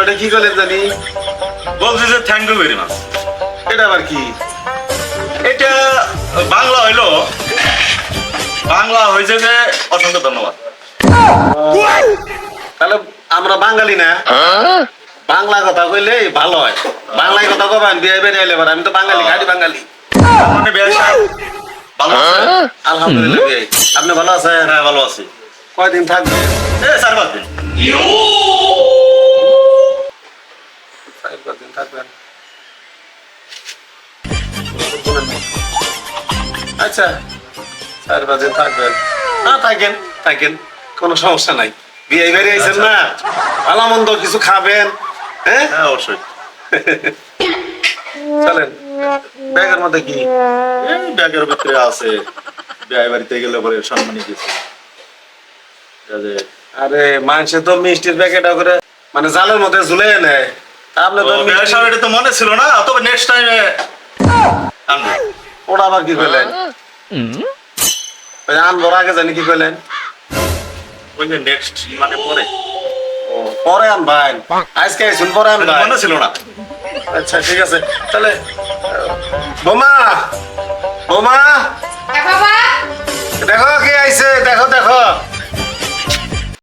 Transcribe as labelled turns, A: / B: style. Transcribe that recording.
A: ওটা কি করলেন জানি?
B: বলছি যে থ্যাংক ইউ ভেরি মাচ
A: এটা আবার কি?
B: এটা বাংলা হইল। বাংলা হয়েছে যে অসংখ্য ধন্যবাদ।
A: তাহলে আমরা বাঙালি না? বাংলা কথা কইলে ভালো হয়। বাংলায় কথা কবেন বিয়ে বেড়ে এলে আমি তো বাঙালি গাড়ি বাঙালি।
B: মানে বিয়ে ভালো
A: আলহামদুলিল্লাহ আপনি ভালো আছেন?
B: হ্যাঁ ভালো আছি।
A: কয়দিন থাকবে
B: এ, চার পাঁচ দিন
A: চার পাঁচ দিন থাকবেন আচ্ছা চার পাঁচ থাকবেন। না থাকেন থাকেন কোনো সমস্যা নাই। বিয়ে বেড়ে আইছেন না? ভালো মন্দ কিছু খাবেন? হ্যাঁ?
B: হ্যাঁ অবশ্যই।
A: চলেন ব্যাগের মধ্যে কি?
B: ব্যাগের ভিতরে আছে। বিয়ে বাড়িতে গেলে পরে সম্মানী কিছু
A: আরে মাংসে তো মিষ্টির প্যাকেট করে মানে জালের মধ্যে ঝুলে নেয়।
B: এটা তো মনে ছিল না। তবে নেক্সট টাইমে
A: আবার কি আনবর আগে জানি কি করলেন
B: ওই যে নেক্সট মানে পরে।
A: ও, পরে আনবেন। আজকে আইসুন পরে
B: এটা
A: আনবেন।
B: মনে ছিল না।
A: আচ্ছা ঠিক আছে। তাহলে বোমা বোমা।
C: বাবা।
A: দেখো কে আইছে দেখো দেখো।